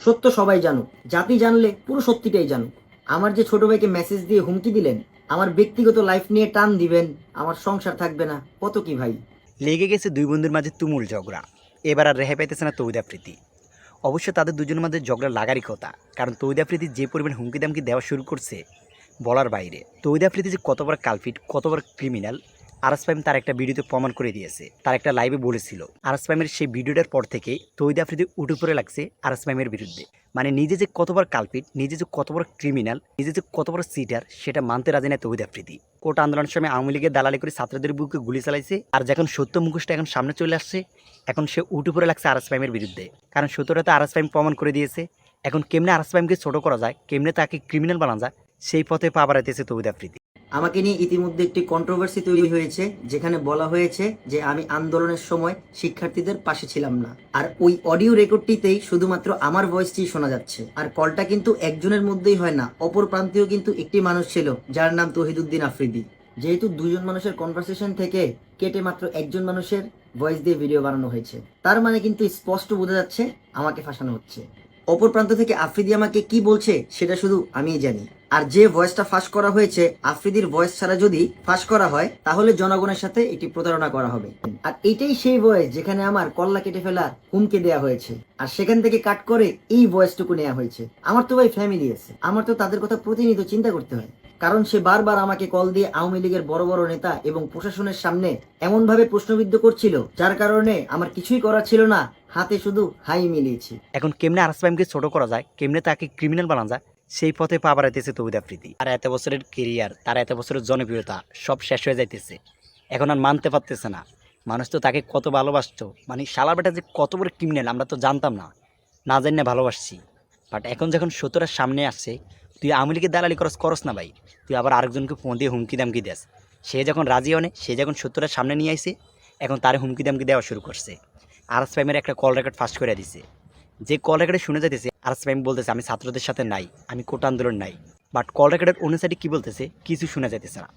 সত্য সবাই জানুক। জাতি জানলে পুরো সত্যিটাই জানুক। আমার যে ছোট ভাইকে মেসেজ দিয়ে হুমকি দিলেন, আমার ব্যক্তিগত লাইফ নিয়ে টান দিবেন, আমার সংসার থাকবে না। কত কি ভাই? লেগে গেছে দুই বন্ধুর মাঝে তুমুল ঝগড়া। এবার আর রেহাই পাইতেছে না তৌদা প্রীতি। অবশ্য তাদের দুজনের মধ্যে ঝগড়া লাগারই কথা, কারণ তৌদা প্রীতি যে পরিমাণ হুমকি দামকি দেওয়া শুরু করছে বলার বাইরে তৌদা প্রীতি যে কত বড় কালফিট কত বড় ক্রিমিনাল আরস পাইম তার একটা ভিডিওতে প্রমাণ করে দিয়েছে। তার একটা লাইভে বলেছিল, আরস পাইমের সেই ভিডিওটার পর থেকে তৌদা আফ্রিদি উঠে পড়ে লাগছে আরস পাইমের বিরুদ্ধে। মানে নিজে যে কত বড় কালপিট নিজে যে কত বড় ক্রিমিনাল নিজে যে কত বড় সিটার সেটা মানতে রাজি না তৌহিদ আফ্রিদি। কোটা আন্দোলনের সময় আওয়ামী লীগের দালালি করে ছাত্রদের বুকে গুলি চালাইছে আর যখন সত্য মুখোশটা এখন সামনে চলে আসছে, এখন সে উঠে পড়ে লাগছে আরস পাইমের বিরুদ্ধে। কারণ সত্যটা তো আরস পাইম প্রমাণ করে দিয়েছে। এখন কেমনে আরস পাইমকে ছোট করা যায়, কেমনে তাকে ক্রিমিনাল বানানো যায়, সেই পথে পা বাড়াইতেছে তৌহিদ আফ্রিদি। আমাকে নিয়ে ইতিমধ্যে একটি কন্ট্রোভার্সি তৈরি হয়েছে, যেখানে বলা হয়েছে যে আমি আন্দোলনের সময় শিক্ষার্থীদের পাশে ছিলাম না। আর ওই অডিও রেকর্ডটিতেই শুধুমাত্র আমার ভয়েসটি শোনা যাচ্ছে। আর কলটা কিন্তু একজনের মধ্যেই হয় না, অপর প্রান্তেও কিন্তু একটি মানুষ ছিল, যার নাম তহিদুদ্দিন আফ্রিদি। যেহেতু দুজন মানুষের কনভারসেশন থেকে কেটে মাত্র একজন মানুষের ভয়েস দিয়ে ভিডিও বানানো হয়েছে, তার মানে কিন্তু স্পষ্ট বোঝা যাচ্ছে, আমাকে ফাঁসানো হচ্ছে। অপর প্রান্ত থেকে আফ্রিদি আমাকে কি বলছে, সেটা শুধু আমিই জানি। আর যে ভয়েসটা ফাঁস করা হয়েছে, আফ্রিদির ভয়েস ছাড়া যদি ফাঁস করা হয়, তাহলে জনগণের সাথে এটি প্রতারণা করা হবে। আর এটাই সেই ভয়েস যেখানে আমার কল্লা কেটে ফেলার হুমকে দেওয়া হয়েছে। আর সেখান থেকে কাট করে এই ভয়েসটুকু নেওয়া হয়েছে। আমার তো ভাই ফ্যামিলি আছে। আমার তো তাদের কথা প্রতিনিয়ত চিন্তা করতে হয়। কারণ সে বারবার আমাকে কল দিয়ে আওয়ামী লীগের বড় বড় নেতা এবং প্রশাসনের সামনে এমন ভাবে প্রশ্নবিদ্ধ করছিল, যার কারণে আমার কিছুই করার ছিল না হাতে শুধু হাই মিলিয়েছি। এখন কেমনে আরস পাইমকে ছোট করা যায়, কেমনে তাকে ক্রিমিনাল বানানো যায়, সেই পথে পা বাড়াইতেছে তৌহিদ আফ্রিদি। আর এত বছরের কেরিয়ার তার এত বছরের জনপ্রিয়তা, সব শেষ হয়ে যাইতেছে। এখন আর মানতে পারতেছে না। মানুষ তো তাকে কত ভালোবাসতো। মানে শালা বেটা যে কত বড় ক্রিমিনাল আমরা তো জানতাম না। না জানি না ভালোবাসছি। বাট এখন যখন সত্যটার সামনে আসছে, তুই লীগের দালালি করস করস না ভাই। তুই আবার আরেকজনকে ফোন দিয়ে হুমকি দামকি দেস। সে যখন রাজি হনে সে যখন সত্যটার সামনে নিয়ে আইছে, এখন তার হুমকি দামকি দেওয়া শুরু করছে। আর প্রাইমের একটা কল রেকর্ড ফাস্ট করে দিছে। যে কল রেকর্ডে শুনে যাইতেছে আরস প্রাইম বলতেছে, আমি ছাত্রদের সাথে নাই, আমি কোটা আন্দোলন নাই। বাট কল রেকর্ডের অনুসারে কি বলতেছে, কিছু শোনা যাইতেছে না।